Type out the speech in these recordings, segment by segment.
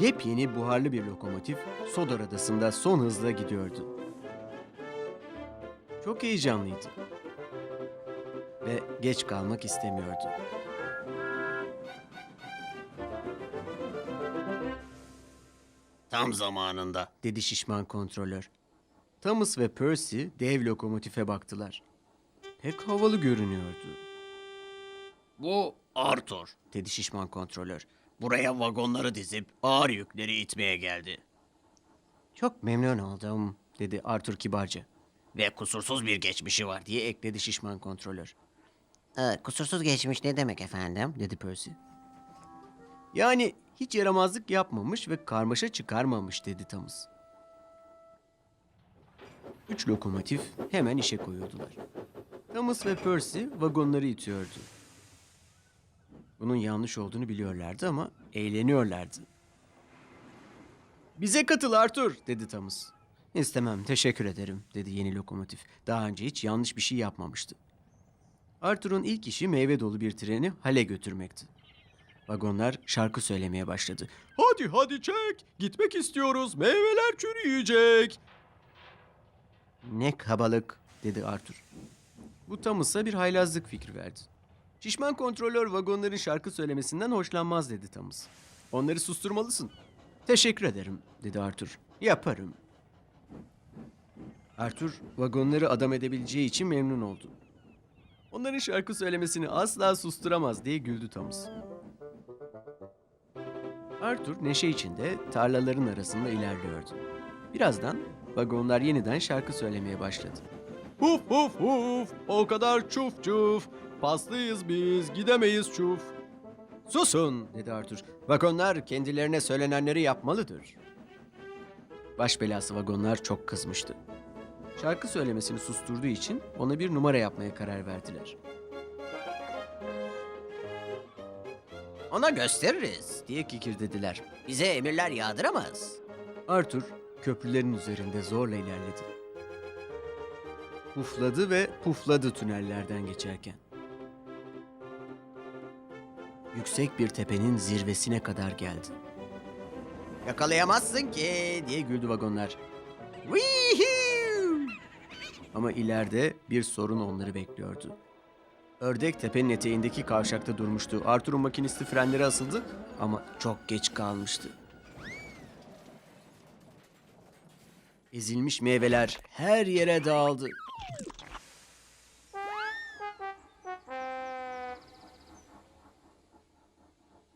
Yepyeni buharlı bir lokomotif Sodor Adası'nda son hızla gidiyordu. Çok heyecanlıydı. Ve geç kalmak istemiyordu. Tam zamanında. dedi şişman kontrolör. Thomas ve Percy dev lokomotife baktılar. Pek havalı görünüyordu, Bu Arthur. dedi şişman kontrolör. Buraya vagonları dizip ağır yükleri itmeye geldi. Çok memnun oldum, dedi Arthur kibarca. Ve kusursuz bir geçmişi var. Diye ekledi şişman kontrolör. Ee, kusursuz geçmiş ne demek efendim? dedi Percy. Yani hiç yaramazlık yapmamış ve karmaşa çıkarmamış dedi Thomas. Üç lokomotif hemen işe koyuldular. Thomas ve Percy vagonları itiyordu. Bunun yanlış olduğunu biliyorlardı ama eğleniyorlardı. Bize katıl Arthur dedi Thomas. İstemem teşekkür ederim dedi yeni lokomotif. Daha önce hiç yanlış bir şey yapmamıştı. Arthur'un ilk işi meyve dolu bir treni hale götürmekti. Vagonlar şarkı söylemeye başladı. Hadi hadi çek, gitmek istiyoruz, meyveler çürüyecek. Ne kabalık, dedi Arthur. Bu Thomas'a bir haylazlık fikri verdi. Şişman kontrolör vagonların şarkı söylemesinden hoşlanmaz dedi Thomas. Onları susturmalısın. Teşekkür ederim, dedi Arthur. Yaparım. Arthur, vagonları adam edebileceği için memnun oldu. Onların şarkı söylemesini asla susturamaz diye güldü Thomas. Arthur neşe içinde tarlaların arasında ilerliyordu. Birazdan vagonlar yeniden şarkı söylemeye başladı. Huf huf huf, o kadar çuf çuf, paslıyız biz, gidemeyiz çuf. Susun, dedi Arthur. Vagonlar kendilerine söylenenleri yapmalıdır. Baş belası vagonlar çok kızmıştı. Şarkı söylemesini susturduğu için ona bir numara yapmaya karar verdiler. Ona gösteririz. Diye kikirdediler. Bize emirler yağdıramaz. Arthur köprülerin üzerinde zorla ilerledi. Pufladı ve pufladı tünellerden geçerken. Yüksek bir tepenin zirvesine kadar geldi. Yakalayamazsın ki diye güldü vagonlar. Wee-hoo! Ama ileride bir sorun onları bekliyordu. Ördek tepenin eteğindeki kavşakta durmuştu. Arthur'un makinisti frenleri asıldı ama çok geç kalmıştı. Ezilmiş meyveler her yere dağıldı.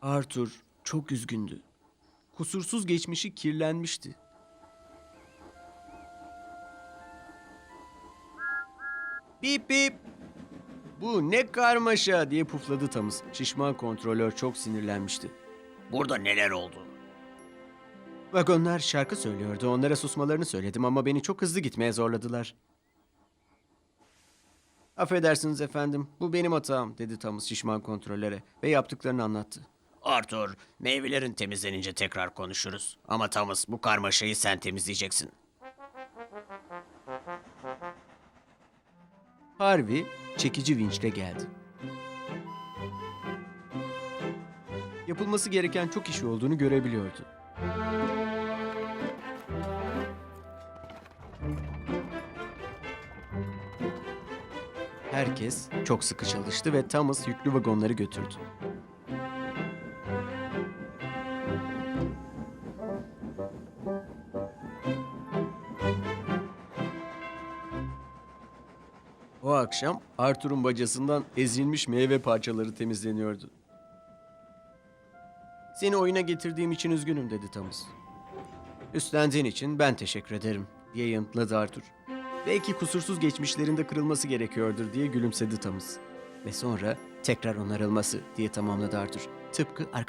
Arthur çok üzgündü. Kusursuz geçmişi kirlenmişti. Bip bip. Bu ne karmaşa diye pufladı Thomas. Şişman kontrolör çok sinirlenmişti. Burada neler oldu? Vagonlar şarkı söylüyordu. Onlara susmalarını söyledim ama beni çok hızlı gitmeye zorladılar. Affedersiniz efendim. Bu benim hatam dedi Thomas şişman kontrolöre ve yaptıklarını anlattı. Arthur, meyvelerin temizlenince tekrar konuşuruz. Ama Thomas, bu karmaşayı sen temizleyeceksin. Harvey çekici vinçle geldi. Yapılması gereken çok iş olduğunu görebiliyordu. Herkes çok sıkı çalıştı ve Thomas yüklü vagonları götürdü. O akşam Arthur'un bacasından ezilmiş meyve parçaları temizleniyordu. Seni oyuna getirdiğim için üzgünüm dedi Thomas. Üstlendiğin için ben teşekkür ederim diye yanıtladı Arthur. Belki kusursuz geçmişlerinde kırılması gerekiyordur diye gülümsedi Thomas. Ve sonra tekrar onarılması diye tamamladı Arthur. Tıpkı arkadaşlarının